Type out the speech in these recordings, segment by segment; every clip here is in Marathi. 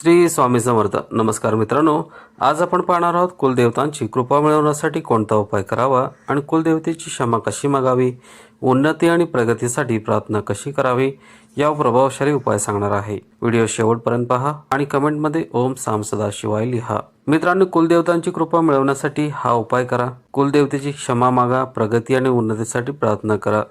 श्री स्वामी समर्थ. नमस्कार मित्रांनो आज आपण पाहणार आहोत कुलदेवतांची कृपा मिळवण्यासाठी कोणता उपाय करावा आणि कुलदेवतेची क्षमा कशी मागावी उन्नती आणि प्रगतीसाठी प्रार्थना कशी करावी या प्रभावशाली उपाय सांगणार आहे. व्हिडिओ शेवटपर्यंत पहा आणि कमेंटमध्ये ओम साम सदा शिवाय लिहा. मित्रांनो कुलदेवतांची कृपा मिळवण्यासाठी हा उपाय करा. कुलदेवतेची क्षमा मागा प्रगती आणि उन्नतीसाठी प्रार्थना करा.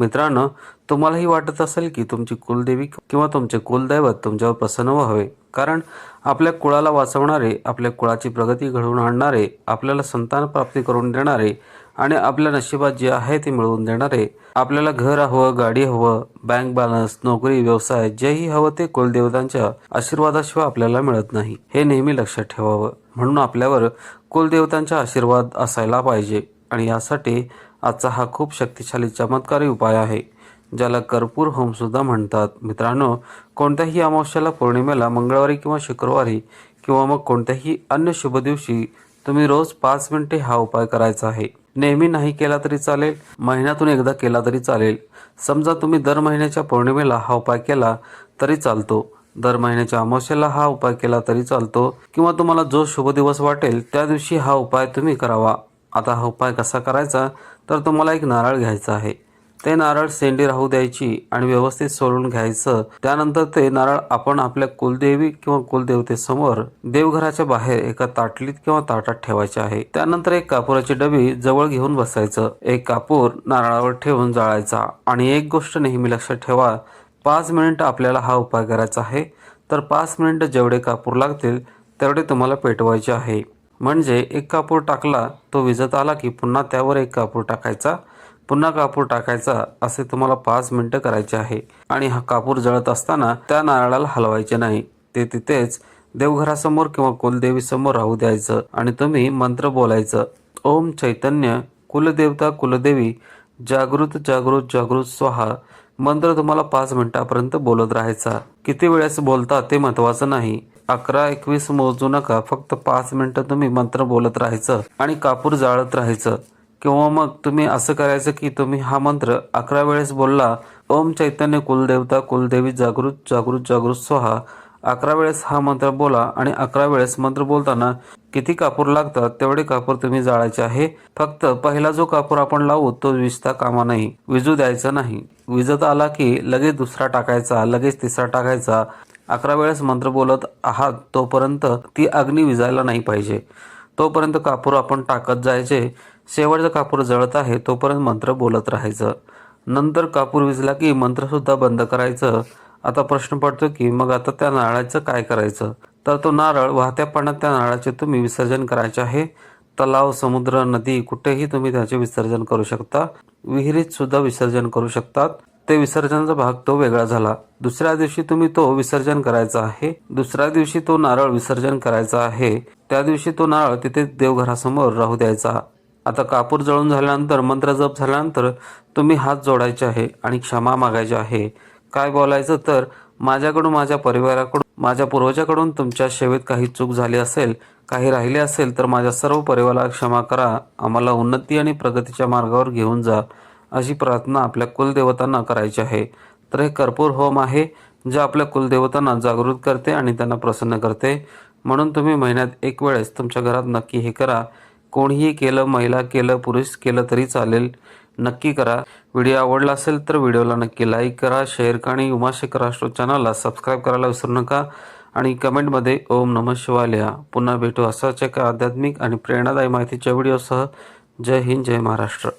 मित्रांनो तुम्हालाही वाटत असेल की तुमची कुलदेवी किंवा तुमचे कुलदैवत तुमच्यावर प्रसन्न व्हावे. कारण आपल्या कुळाला वाचवणारे आपल्या कुळाची प्रगती घडवून आणणारे आपल्याला संतान प्राप्ती करून देणारे आणि आपल्या नशिबात जे आहे ते मिळवून देणारे आपल्याला घर हवं गाडी हवं बँक बॅलन्स नोकरी व्यवसाय जेही हवं ते कुलदेवतांच्या आशीर्वादाशिवाय आपल्याला मिळत नाही. हे नेहमी लक्षात ठेवावं. म्हणून आपल्यावर कुलदेवतांचा आशीर्वाद असायला पाहिजे आणि यासाठी आजचा हा खूप शक्तिशाली चमत्कारी उपाय आहे ज्याला कर्पूर होमसुद्धा म्हणतात. मित्रांनो कोणत्याही अमावस्याला पौर्णिमेला मंगळवारी किंवा शुक्रवारी किंवा मग कोणत्याही अन्य शुभ दिवशी तुम्ही रोज पाच मिनिटे हा उपाय करायचा आहे. नेहमी नाही केला तरी चालेल महिन्यातून एकदा केला तरी चालेल. समजा तुम्ही दर महिन्याच्या पौर्णिमेला हा उपाय केला तरी चालतो. दर महिन्याच्या अमावस्याला हा उपाय केला तरी चालतो. किंवा तुम्हाला जो शुभ दिवस वाटेल त्या दिवशी हा उपाय तुम्ही करावा. आता हा उपाय कसा करायचा? तर तुम्हाला एक नारळ घ्यायचा आहे. ते नारळ सेंडी राहू द्यायची आणि व्यवस्थित सोलून घ्यायचं. त्यानंतर ते नारळ आपण आपल्या कुलदेवी किंवा कुलदेवतेसमोर देवघराच्या बाहेर एका ताटलीत किंवा ताटात ठेवायचे आहे. त्यानंतर एक कापुराची डबी जवळ घेऊन बसायचं. एक कापूर नारळावर ठेवून जाळायचा. आणि एक गोष्ट नेहमी लक्षात ठेवा पाच मिनिट आपल्याला हा उपाय करायचा आहे. तर पाच मिनिट जेवढे कापूर लागतील तेवढे तुम्हाला पेटवायचे आहे. म्हणजे एक कापूर टाकला तो विजत आला की पुन्हा त्यावर एक कापूर टाकायचा. पुन्हा कापूर टाकायचा असे तुम्हाला पाच मिनटं करायचे आहे. आणि हा कापूर जळत असताना त्या नारळाला हलवायचे नाही. ते तिथेच देवघरासमोर किंवा कुलदेवीसमोर राहू द्यायचं आणि तुम्ही मंत्र बोलायचं. ओम चैतन्य कुलदेवता कुलदेवी जागृत जागृत जागृत स्वाहा. मंत्र तुम्हाला पाच मिनिटापर्यंत बोलत राहायचा. किती वेळेस बोलता ते महत्वाचं नाही. अकरा एकवीस मोजू नका फक्त पाच मिनटं तुम्ही मंत्र बोलत राहायचं आणि कापूर जाळत राहायचं. किंवा मग तुम्ही असं करायचं की तुम्ही हा मंत्र अकरा वेळेस बोलला ओम चैतन्य कुलदेवता कुलदेवी जागृत जागृत जागृत स्वाहा अकरा वेळेस हा मंत्र बोला आणि अकरा वेळेस मंत्र बोलताना किती कापूर लागतात तेवढे कापूर तुम्ही जाळायचे आहे. फक्त पहिला जो कापूर आपण लावू तो विजता कामा नाही विजू द्यायचा नाही. विजत आला की लगेच दुसरा टाकायचा लगेच तिसरा टाकायचा. अकरा वेळेस मंत्र बोलत आहात तोपर्यंत ती अग्नी विजायला नाही पाहिजे. तोपर्यंत कापूर आपण टाकत जायचे. शेवटचं कापूर जळत आहे तोपर्यंत मंत्र बोलत राहायचं. नंतर कापूर विजला की मंत्रसुद्धा बंद करायचं. आता प्रश्न पडतो की मग आता त्या नारळाचं काय करायचं? तर तो नारळ वाहत्या पाण्यात त्या नारळाचे तुम्ही विसर्जन करायचे आहे. तलाव समुद्र नदी कुठेही तुम्ही त्याचे विसर्जन करू शकता. विहिरीत सुद्धा विसर्जन करू शकतात. ते विसर्जनाचा भाग तो वेगळा झाला. दुसऱ्या दिवशी तुम्ही तो विसर्जन करायचा आहे. दुसऱ्या दिवशी तो नारळ विसर्जन करायचा आहे. त्या दिवशी तो नारळ तिथे देवघरासमोर राहू द्यायचा. आता कापूर जळून झाल्यानंतर मंत्र जप झाल्यानंतर तुम्ही हात जोडायचे आहे आणि क्षमा मागायची आहे. काय बोलायचं तर माझ्याकडून माझ्या परिवाराकडून माझ्या पूर्वजाकडून तुमच्या सेवेत काही चूक झाली असेल काही राहिले असेल तर माझ्या सर्व परिवाराला क्षमा करा. आम्हाला उन्नती आणि प्रगतीच्या मार्गावर घेऊन जा. अशी प्रार्थना आपल्या कुलदेवतांना करायची आहे. तर हे कर्पूर होम आहे जे आपल्या कुलदेवतांना जागृत करते आणि त्यांना प्रसन्न करते. म्हणून तुम्ही महिन्यात एक वेळेस तुमच्या घरात नक्की हे करा. कोणीही केलं महिला केलं पुरुष केलं तरी चालेल. नक्की करा. व्हिडिओ आवडला असेल तर व्हिडिओला नक्की लाईक करा शेअर करा आणि उमाशेखर राष्ट्र चॅनलला सबस्क्राईब करायला विसरू नका. आणि कमेंटमध्ये ओम नम शिवाय लिहा पुन्हा भेटू असाच एका आध्यात्मिक आणि प्रेरणादायी माहितीच्या व्हिडिओसह. जय हिंद जय महाराष्ट्र.